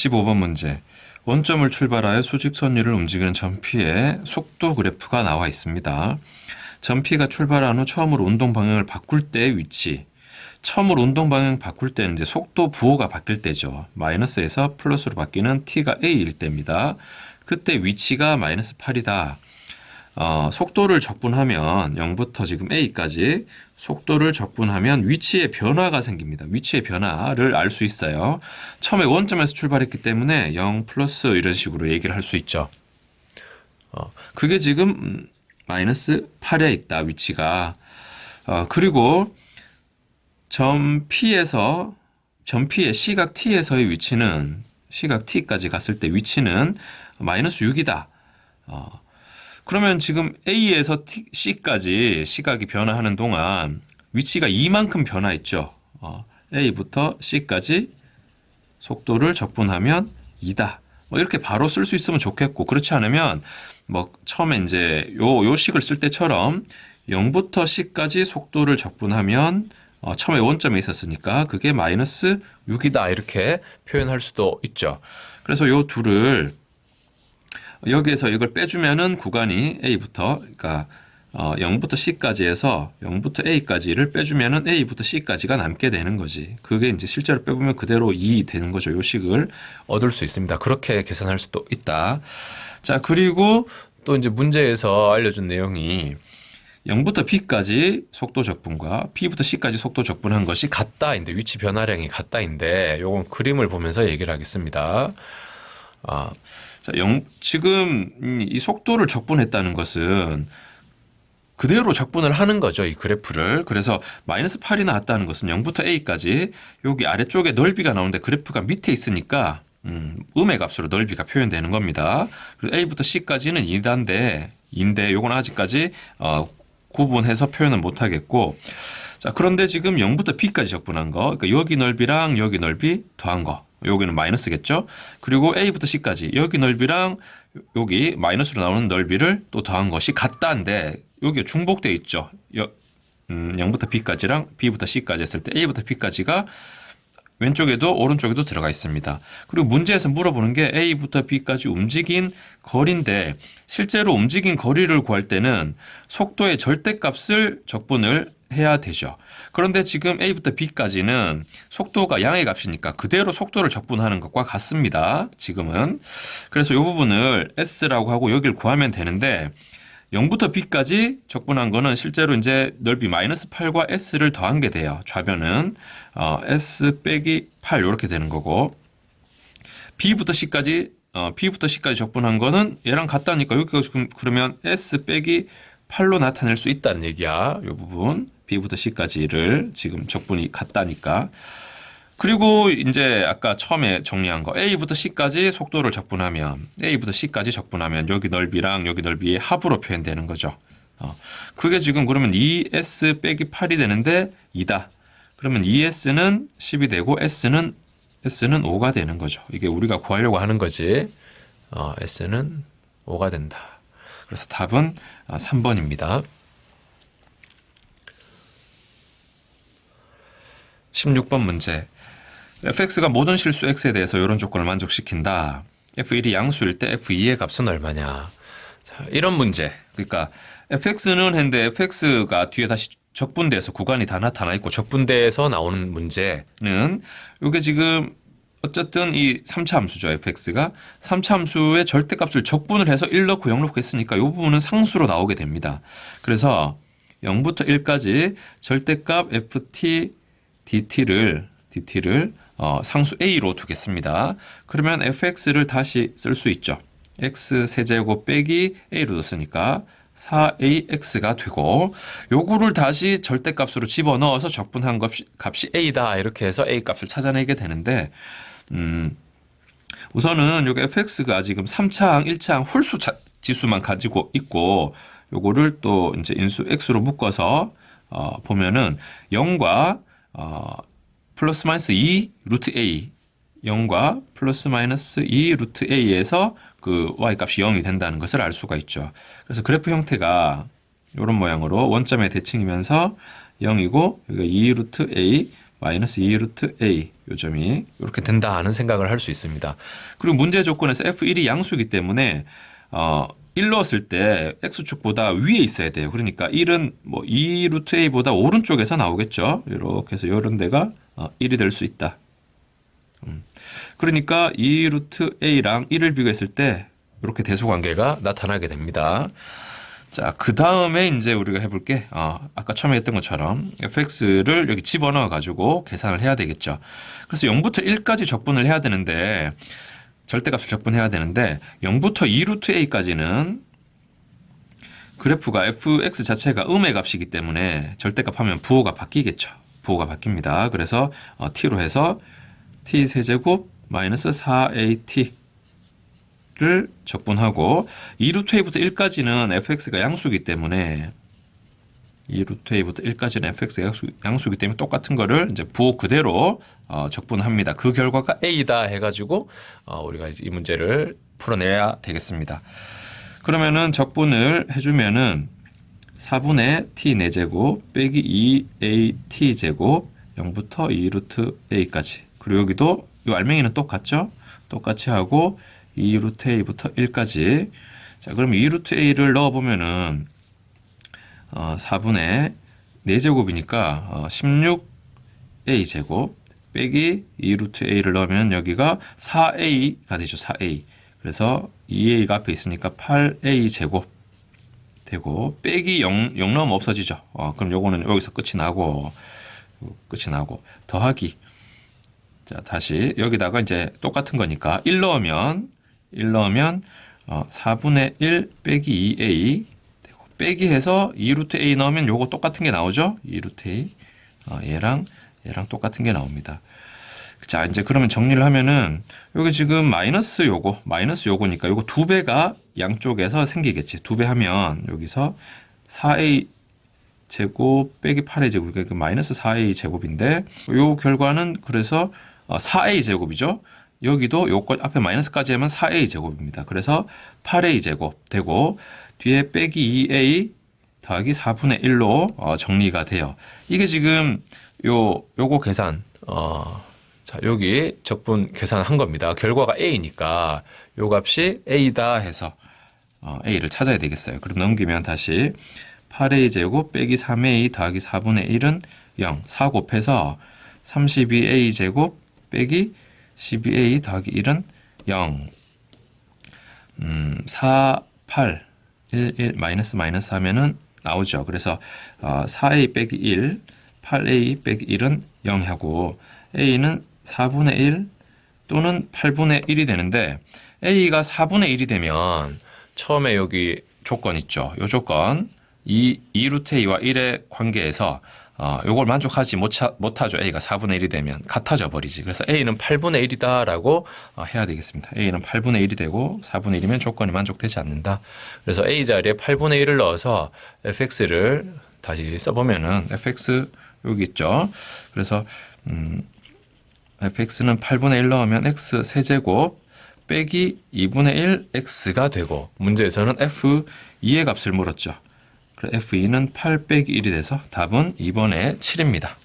15번 문제. 원점을 출발하여 수직선율을 움직이는 전피의 속도 그래프가 나와 있습니다. 전피가 출발한 후 처음으로 운동 방향을 바꿀 때의 위치. 처음으로 운동 방향 바꿀 때는 이제 속도 부호가 바뀔 때죠. 마이너스에서 플러스로 바뀌는 t가 a일 때입니다. 그때 위치가 마이너스 8이다. 어, 속도를 적분하면 0부터 지금 a까지 속도를 적분하면 위치의 변화가 생깁니다. 위치의 변화를 알 수 있어요. 처음에 원점에서 출발했기 때문에 0 플러스 이런 식으로 얘기를 할 수 있죠. 어, 그게 지금 음, 마이너스 8에 있다 위치가. 어, 그리고 점 P에서 점 P의 시각 T에서의 위치는 시각 T까지 갔을 때 위치는 마이너스 6이다. 어, 그러면 지금 A에서 C까지 시각이 변화하는 동안 위치가 이만큼 변화했죠. 어, A부터 C까지 속도를 적분하면 2다. 뭐 이렇게 바로 쓸 수 있으면 좋겠고 그렇지 않으면 뭐 처음에 이제 요, 요 식을 쓸 때처럼 0부터 C까지 속도를 적분하면 어, 처음에 원점에 있었으니까 그게 마이너스 6이다 이렇게 표현할 수도 있죠. 그래서 요 둘을 여기에서 이걸 빼주면은 구간이 A부터 그러니까 어, 0부터 C까지 해서 0부터 A까지를 빼주면은 A부터 C까지가 남게 되는 거지. 그게 이제 실제로 빼보면 그대로 2 되는 거죠. 요 식을 얻을 수 있습니다. 그렇게 계산할 수도 있다. 자, 그리고 또 이제 문제에서 알려준 내용이 0부터 B까지 속도 적분과 B부터 C까지 속도 적분한 것이 같다인데 위치 변화량이 같다인데 요건 그림을 보면서 얘기를 하겠습니다. 아, 자, 영, 지금 음, 이 속도를 적분했다는 것은 그대로 적분을 하는 거죠, 이 그래프를. 그래서 마이너스 8이 나왔다는 것은 0부터 A까지 여기 아래쪽에 넓이가 나오는데 그래프가 밑에 있으니까 음, 음의 값으로 넓이가 표현되는 겁니다. 그리고 A부터 C까지는 2단데 2인데 요건 아직까지 어, 구분해서 표현을 못 하겠고 자, 그런데 지금 0부터 B까지 적분한 거. 그러니까 여기 넓이랑 여기 넓이 더한 거. 여기는 마이너스겠죠? 그리고 A부터 C까지 여기 넓이랑 여기 마이너스로 나오는 넓이를 또 더한 것이 같다인데 여기 중복돼 있죠. 여, 음, 0부터 B까지랑 B부터 C까지 했을 때 A부터 B까지가 왼쪽에도 오른쪽에도 들어가 있습니다. 그리고 문제에서 물어보는 게 A부터 B까지 움직인 거리인데 실제로 움직인 거리를 구할 때는 속도의 절대값을 적분을 해야 되죠. 그런데 지금 A부터 B까지는 속도가 양의 값이니까 그대로 속도를 적분하는 것과 같습니다. 지금은. 그래서 이 부분을 S라고 하고 여기를 구하면 되는데 0부터 B까지 적분한 거는 실제로 이제 넓이 마이너스 8과 S를 더한 게 돼요. 좌변은 어, S 빼기 8 이렇게 되는 거고 B부터 C까지 어, B부터 C까지 적분한 거는 얘랑 같다니까 여기가 지금 그러면 S 빼기 8로 나타낼 수 있다는 얘기야. 이 부분 B부터 C까지를 지금 적분이 같다니까. 그리고 이제 아까 처음에 정리한 거 A부터 C까지 속도를 적분하면 A부터 C까지 적분하면 여기 넓이랑 여기 넓이의 합으로 표현되는 거죠. 어, 그게 지금 그러면 2S 빼기 8이 되는데 2다. 그러면 2S는 10이 되고 S는 S는 5가 되는 거죠. 이게 우리가 구하려고 하는 거지. 어, S는 5가 된다. 그래서 답은 3번입니다. 16번 문제. fx가 모든 실수 x에 대해서 이런 조건을 만족시킨다. f1이 양수일 때 f2의 값은 얼마냐. 자, 이런 문제. 그러니까 fx는 했는데 fx가 뒤에 다시 적분돼서 구간이 다 나타나 있고 적분돼서 나오는 문제는 이게 지금 어쨌든 이 3차 함수죠. fx가 3차 함수의 절대값을 적분을 해서 1 넣고 0 넣고 했으니까 이 부분은 상수로 나오게 됩니다. 그래서 0부터 1까지 절대값 ft dt를 dt를 어, 상수 a로 두겠습니다. 그러면 fx를 다시 쓸 수 있죠. x 세제곱 빼기 a로 뒀으니까 4ax가 되고 요거를 다시 절대값으로 집어넣어서 적분한 값이, 값이 a다 이렇게 해서 a 값을 찾아내게 되는데 음, 우선은 요게 fx가 지금 3차항, 1차항 홀수 차, 지수만 가지고 있고 요거를 또 이제 인수 x로 묶어서 어, 보면은 0과 어, 플러스 마이너스 2 루트 a 0과 플러스 마이너스 2 루트 a에서 그 y 값이 0이 된다는 것을 알 수가 있죠. 그래서 그래프 형태가 이런 모양으로 원점의 대칭이면서 0이고 여기가 2 루트 a 마이너스 2 루트 a 요 점이 이렇게 된다 하는 생각을 할 수 있습니다. 그리고 문제 조건에서 f1이 양수이기 때문에 어, 1 넣었을 때 x축보다 위에 있어야 돼요. 그러니까 1은 뭐 2 루트 a보다 오른쪽에서 나오겠죠. 이렇게 해서 이런 데가 어, 1이 될 수 있다. 음. 그러니까 2 루트 a랑 1을 비교했을 때 이렇게 대소 관계가 나타나게 됩니다. 자, 그 다음에 이제 우리가 해볼 게, 어, 아까 처음에 했던 것처럼 fx를 여기 집어넣어 가지고 계산을 해야 되겠죠. 그래서 0부터 1까지 적분을 해야 되는데, 절대값을 적분해야 되는데, 0부터 2루트 a까지는 그래프가 fx 자체가 음의 값이기 때문에 절대값 하면 부호가 바뀌겠죠. 부호가 바뀝니다. 그래서 어, t로 해서 t 세제곱 마이너스 4at 를 적분하고 2루트 a부터 1까지는 fx가 양수이기 때문에 2루트 a부터 1까지는 fx가 양수, 양수이기 때문에 똑같은 거를 이제 부호 그대로 어, 적분합니다. 그 결과가 a다 해가지고 어, 우리가 이제 이 문제를 풀어내야 되겠습니다. 그러면은 적분을 해주면은 4분의 t 4제곱 빼기 2at 제곱 0부터 2 루트 a까지 그리고 여기도 이 알맹이는 똑같죠? 똑같이 하고 2 루트 a부터 1까지 자 그럼 2 루트 a를 넣어보면은 어, 4분의 4제곱이니까 어, 16a 제곱 빼기 2루트 a를 넣으면 여기가 4a가 되죠 4a 그래서 2a가 앞에 있으니까 8a 제곱 되고 빼기 0, 0 넣으면 없어지죠. 어, 그럼 요거는 여기서 끝이 나고 끝이 나고. 더하기. 자 다시 여기다가 이제 똑같은 거니까 1 넣으면 1 넣으면 어, 4분의 1 빼기 2a 되고 빼기 해서 2루트 a 넣으면 요거 똑같은 게 나오죠? 2루트 a. 어, 얘랑 얘랑 똑같은 게 나옵니다. 자 이제 그러면 정리를 하면은 여기 지금 마이너스 요거 마이너스 요거니까 요거 두 배가 양쪽에서 생기겠지. 두 배 하면 여기서 4a 제곱 빼기 8a 제곱 그러니까 마이너스 4a 제곱인데 요 결과는 그래서 어, 4a 제곱이죠? 여기도 요거 앞에 마이너스까지 하면 4a 제곱입니다. 그래서 8a 제곱 되고 뒤에 빼기 2a 더하기 4분의 1로 어, 정리가 돼요. 이게 지금 요 요거 계산 어, 자 여기 적분 계산한 겁니다. 결과가 a니까 요 값이 a다 해서 어, a를 찾아야 되겠어요. 그럼 넘기면 다시 8a 제곱 빼기 3a 더하기 4분의 1은 0. 4 곱해서 32a 제곱 빼기 12a 더하기 1은 0. 음, 4, 8, 1, 1 마이너스 마이너스 하면은 나오죠. 그래서 어, 4a 빼기 1, 8a 빼기 1은 0 하고 a는 4분의 1 또는 8분의 1이 되는데 a가 4분의 1이 되면 처음에 여기 조건 있죠. 요 조건 이 2루트 a와 1의 관계에서 어, 요걸 만족하지 못하, 못하죠. A가 4분의 1이 되면 같아져 버리지. 그래서 A는 8분의 1이다라고 어, 해야 되겠습니다. A는 8분의 1이 되고 4분의 1이면 조건이 만족되지 않는다. 그래서 A 자리에 8분의 1을 넣어서 fx를 다시 써보면은 fx 여기 있죠. 그래서 음, fx는 8분의 1 넣으면 x 세제곱 빼기 2분의 1 x가 되고 문제에서는 f 2의 값을 물었죠. F2는 8 빼기 1이 돼서 답은 2번에 7입니다.